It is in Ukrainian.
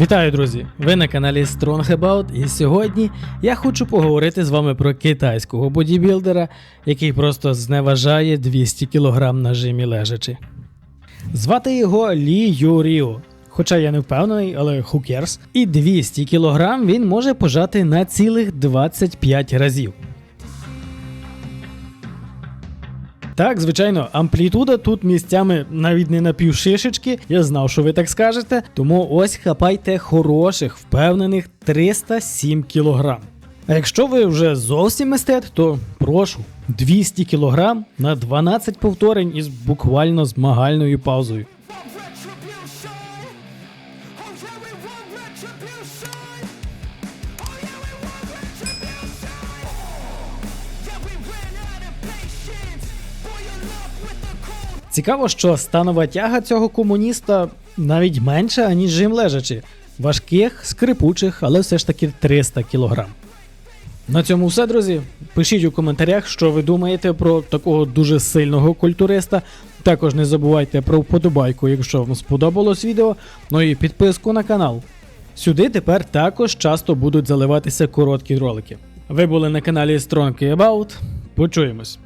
Вітаю, друзі! Ви на каналі Strong About, і сьогодні я хочу поговорити з вами про китайського бодібілдера, який просто зневажає 200 кг на жимі лежачи. Звати його Лі Юріо. Хоча я не впевнений, але who cares. І 200 кг він може пожати на цілих 25 разів. Так, звичайно, амплітуда тут місцями навіть не на півшишечки. Я знав, що ви так скажете. Тому ось хапайте хороших, впевнених 307 кг. А якщо ви вже зовсім естет, то прошу 200 кг на 12 повторень із буквально змагальною паузою. Цікаво, що станова тяга цього комуніста навіть менша, аніж жим лежачи. Важких, скрипучих, але все ж таки 300 кг. На цьому все, друзі. Пишіть у коментарях, що ви думаєте про такого дуже сильного культуриста. Також не забувайте про вподобайку, якщо вам сподобалось відео, ну і підписку на канал. Сюди тепер також часто будуть заливатися короткі ролики. Ви були на каналі Strong About. Почуємось.